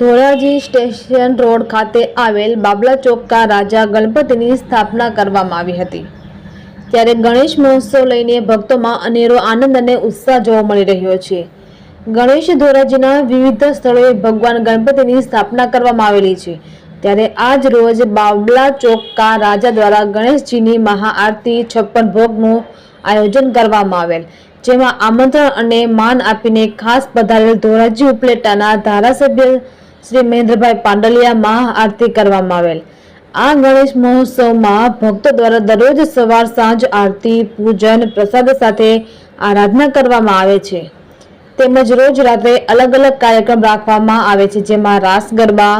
Dhoraji station road ખાતે આવેલ બાબલા ચોકકા રાજા ગણપતિની સ્થાપના કરવામાં આવી હતી. ત્યારે ગણેશ મહોત્સવ લઈને ભક્તોમાં અનેરો આનંદ અને ઉત્સાહ જોવા મળી રહ્યો છે. ગણેશ ધોરાજીના વિવિધ સ્થળોએ ભગવાન ગણપતિની સ્થાપના કરવામાં આવેલી છે. ત્યારે આજ રોજ બાબલા ચોકકા રાજા દ્વારા ગણેશજીની મહાઆરતી છપ્પન ભોગનું આયોજન કરવામાં આવેલ, જેમાં આમંત્રણ અને માન આપીને ખાસ પધારેલ ધોરાજી ઉપલેટાના ધારાસભ્ય શ્રી મહેન્દ્રભાઈ પાંડલિયા મહાઆરતી કરવામાં આવેલ. આ ગણેશ મહોત્સવમાં ભક્તો દ્વારા દરરોજ સવાર સાંજ આરતી, પૂજન, પ્રસાદ સાથે આરાધના કરવામાં આવે છે. તેમજ રોજ રાત્રે અલગ અલગ કાર્યક્રમ રાખવામાં આવે છે, જેમાં રાસ ગરબા,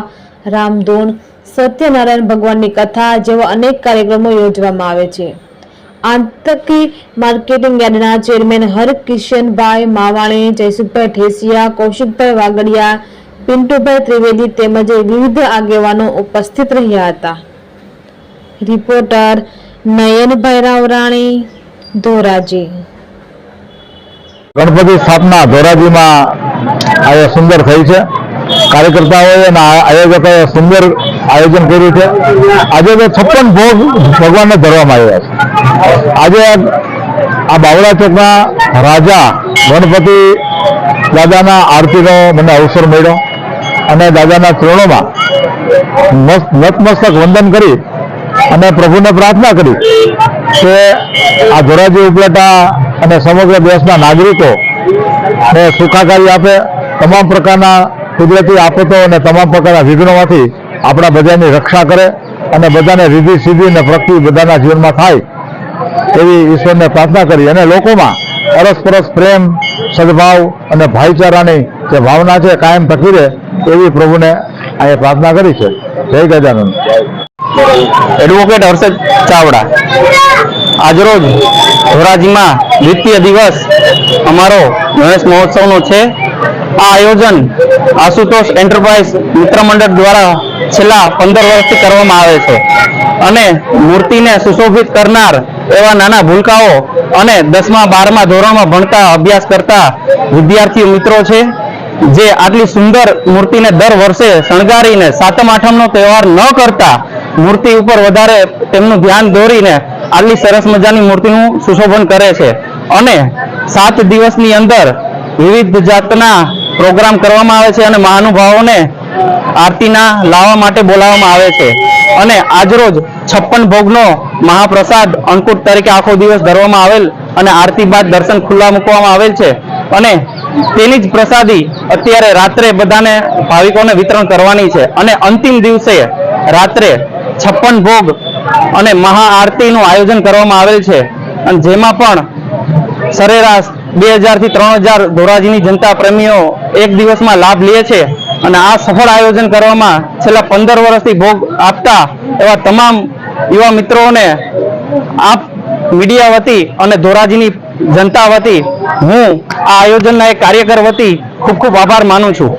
રામધૂન, સત્યનારાયણ ભગવાનની કથા જેવા અનેક કાર્યક્રમો યોજવામાં આવે છે. આંતકી માર્કેટિંગ યાર્ડના ચેરમેન હરકિશનભાઈ માવાણી, જયસુખભાઈ ઠેસિયા, કૌશિકભાઈ વાગડિયા પિન્ટુભાઈ ત્રિવેદી તેમજ વિવિધ આગેવાનો ઉપસ્થિત રહ્યા હતા. રિપોર્ટર નયનભાઈ રાવરાણી ધોરાજી. ગણપતિ સ્થાપના ધોરાજીમાં આજે સુંદર થઈ છે. કાર્યકર્તાઓએ અને આયોજકોએ સુંદર આયોજન કર્યું છે. આજે તો છપ્પન ભોગ ભગવાનને ધરવામાં આવ્યા છે. આજે આ બાવળા ચોકના રાજા ગણપતિ દાદાના આરતીનો મને અવસર મળ્યો. અને દાદાના ચરણોમાં મસ્ત- નતમસ્તક વંદન કરી અને પ્રભુને પ્રાર્થના કરી કે આ ધોરાજી ઉપલેટા અને સમગ્ર દેશના નાગરિકો ને સુખાકારી આપે. તમામ પ્રકારના કુદરતી આફતો અને તમામ પ્રકારના વિઘ્નોમાંથી આપણા બધાની રક્ષા કરે અને બધાને રીધિ સીધી અને પ્રગતિ બધાના જીવનમાં થાય એવી ઈશ્વરને પ્રાર્થના કરી. અને લોકોમાં પરસ્પરસ પ્રેમ, સદભાવ અને ભાઈચારાની જે ભાવના છે, કાયમ થકી રહે, એવી પ્રભુને અહીંયા પ્રાર્થના કરી છે. જય ગજાનંદ. એડવોકેટ હર્ષદ ચાવડા, આજરોજ ધોરાજીમાં દ્વિતીય દિવસ અમારો ગણેશ મહોત્સવનો છે. આ આયોજન આશુતોષ એન્ટરપ્રાઇઝ મિત્ર મંડળ દ્વારા છેલ્લા પંદર વર્ષથી કરવામાં આવે છે અને મૂર્તિને સુશોભિત કરનાર એવા નાના ભૂલકાઓ અને દસમા, બારમા ધોરણમાં ભણતા, અભ્યાસ કરતા વિદ્યાર્થીઓ મિત્રો છે. જે આટલી સુંદર મૂર્તિને દર વર્ષે શણગારીને સાતમ આઠમનો તહેવાર ન કરતા મૂર્તિ ઉપર વધારે તેમનું ધ્યાન દોરીને આટલી સરસ મજાની મૂર્તિનું સુશોભન કરે છે. અને સાત દિવસની અંદર વિવિધ જાતના પ્રોગ્રામ કરવામાં આવે છે અને મહાનુભાવોને આરતીના લાવવા માટે બોલાવવામાં આવે છે. અને આજરોજ છપ્પન ભોગનો મહાપ્રસાદ અંકુટ તરીકે આખો દિવસ ધરવામાં આવેલ અને આરતી બાદ દર્શન ખુલ્લા મૂકવામાં આવેલ છે. અને તેની જ પ્રસાદી અત્યારે રાત્રે બધાને ભાવિકોને વિતરણ કરવાની છે. અને અંતિમ દિવસે રાત્રે છપ્પન ભોગ અને મહાઆરતીનું આયોજન કરવામાં આવેલ છે. અને જેમાં પણ સરેરાશ બે હજારથી ત્રણ હજાર ધોરાજીની જનતા પ્રેમીઓ એક દિવસમાં લાભ લે છે. અને આ સફળ આયોજન કરવામાં છેલ્લા પંદર વર્ષથી ભોગ આપતા એવા તમામ યુવા મિત્રોને આપ મીડિયા વતી અને ધોરાજીની જનતા વતી હું આ આયોજનના એક કાર્યકર વતી ખૂબ ખૂબ આભાર માનું છું.